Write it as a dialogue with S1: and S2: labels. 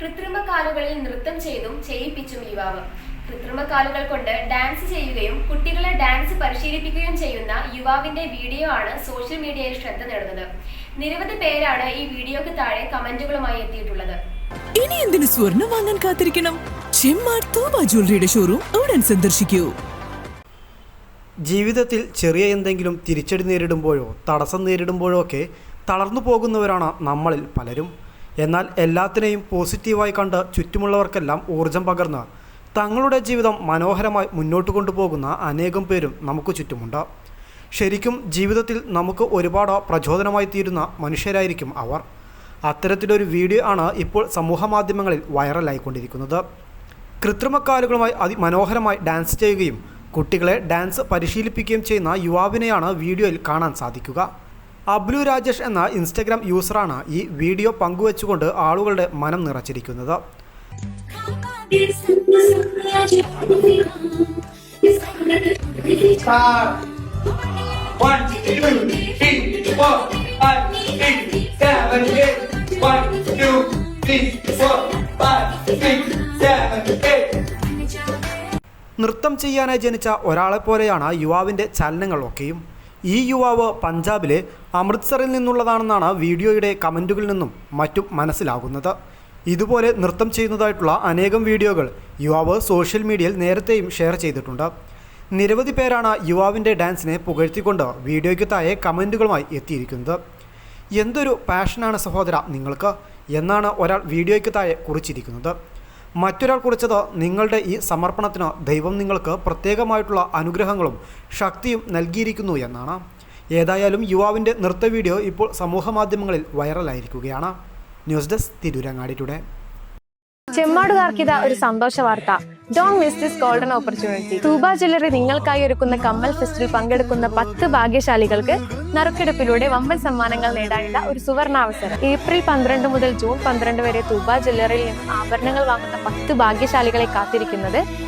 S1: കൃത്രിമ കാലുകളിൽ നൃത്തം ചെയ്തും ചെയ്യിപ്പിച്ചും യുവാവ്. കൃത്രിമ കാലുകൾ കൊണ്ട് ഡാൻസ് ചെയ്യുകയും കുട്ടികളെ ഡാൻസ് പരിശീലിപ്പിക്കുകയും ചെയ്യുന്ന യുവാവിന്റെ വീഡിയോ ആണ് സോഷ്യൽ മീഡിയയിൽ ശ്രദ്ധ നേടുന്നത്. നിരവധി പേരാണ് ഈ വീഡിയോക്ക് താഴെ കമന്റുകളുമായി എത്തിയിട്ടുള്ളത്.
S2: ഇനി എന്തിനു സ്വർണം വാങ്ങാൻ കാത്തിരിക്കണം? തോബ ജ്വല്ലറിയുടെ ഷോറൂം ഉടൻ സന്ദർശിക്കൂ.
S3: ജീവിതത്തിൽ ചെറിയ എന്തെങ്കിലും തിരിച്ചടി നേരിടുമ്പോഴോ തടസ്സം നേരിടുമ്പോഴോ ഒക്കെ തളർന്നു പോകുന്നവരാണ് നമ്മളിൽ പലരും. എന്നാൽ എല്ലാത്തിനെയും പോസിറ്റീവായി കണ്ട് ചുറ്റുമുള്ളവർക്കെല്ലാം ഊർജം പകർന്ന് തങ്ങളുടെ ജീവിതം മനോഹരമായി മുന്നോട്ട് കൊണ്ടുപോകുന്ന അനേകം പേരും നമുക്ക് ചുറ്റുമുണ്ട്. ശരിക്കും ജീവിതത്തിൽ നമുക്ക് ഒരുപാട് പ്രചോദനമായി തീരുന്ന മനുഷ്യരായിരിക്കും അവർ. അത്തരത്തിലൊരു വീഡിയോ ആണ് ഇപ്പോൾ സമൂഹ മാധ്യമങ്ങളിൽ വൈറലായിക്കൊണ്ടിരിക്കുന്നത്. കൃത്രിമക്കാലുകളുമായി അതിമനോഹരമായി ഡാൻസ് ചെയ്യുകയും കുട്ടികളെ ഡാൻസ് പരിശീലിപ്പിക്കുകയും ചെയ്യുന്ന യുവാവിനെയാണ് വീഡിയോയിൽ കാണാൻ സാധിക്കുക. അബ്ലു രാജേഷ് എന്ന ഇൻസ്റ്റഗ്രാം യൂസറാണ് ഈ വീഡിയോ പങ്കുവച്ചുകൊണ്ട് ആളുകളുടെ മനം നിറച്ചിരിക്കുന്നത്. നൃത്തം ചെയ്യാനായി ജനിച്ച ഒരാളെപ്പോലെയാണ് യുവാവിന്റെ ചലനങ്ങളൊക്കെയും ഈ യുവാവ് പഞ്ചാബിലെ അമൃത്സറിൽ നിന്നുള്ളതാണെന്നാണ് വീഡിയോയുടെ കമന്റുകളിൽ നിന്നും മറ്റും മനസ്സിലാകുന്നത്. ഇതുപോലെ നൃത്തം ചെയ്യുന്നതായിട്ടുള്ള അനേകം വീഡിയോകൾ യുവാവ് സോഷ്യൽ മീഡിയയിൽ നേരത്തെയും ഷെയർ ചെയ്തിട്ടുണ്ട്. നിരവധി പേരാണ് യുവാവിന്റെ ഡാൻസിനെ പുകഴ്ത്തിക്കൊണ്ട് വീഡിയോയ്ക്ക് താഴെ കമന്റുകളുമായി എത്തിയിരിക്കുന്നത്. എന്തൊരു പാഷനാണ് സഹോദര നിങ്ങൾക്ക്? എന്നാണ് ഒരാൾ വീഡിയോയ്ക്ക് താഴെ കുറിച്ചിരിക്കുന്നത്. മറ്റൊരാൾ കുറിച്ചത് നിങ്ങളുടെ ഈ സമർപ്പണത്തിന് ദൈവം നിങ്ങൾക്ക് പ്രത്യേകമായിട്ടുള്ള അനുഗ്രഹങ്ങളും ശക്തിയും നൽകിയിരിക്കുന്നു എന്നാണ്. ഏതായാലും യുവാവിന്റെ നൃത്ത വീഡിയോ ഇപ്പോൾ സമൂഹ മാധ്യമങ്ങളിൽ വൈറലായിരിക്കുകയാണ്. News desk Tirurangadi today.
S4: ചെമ്മാടുകാർക്കിത ഒരു സന്തോഷ വാർത്ത. Don't miss this golden opportunity Thuba jewellery നിങ്ങൾക്കായി ഒരുക്കുന്ന കമ്മൽ ഫെസ്റ്റിൽ പങ്കെടുക്കുന്ന പത്ത് ഭാഗ്യശാലികൾക്ക് നറുക്കെടുപ്പിലൂടെ വമ്പൻ സമ്മാനങ്ങൾ നേടാനുള്ള ഒരു സുവർണാവസരം. ഏപ്രിൽ പന്ത്രണ്ട് മുതൽ ജൂൺ പന്ത്രണ്ട് വരെ തൂബ ജ്വല്ലറിയിൽ നിന്ന് ആഭരണങ്ങൾ വാങ്ങുന്ന പത്ത് ഭാഗ്യശാലികളെ കാത്തിരിക്കുന്നത്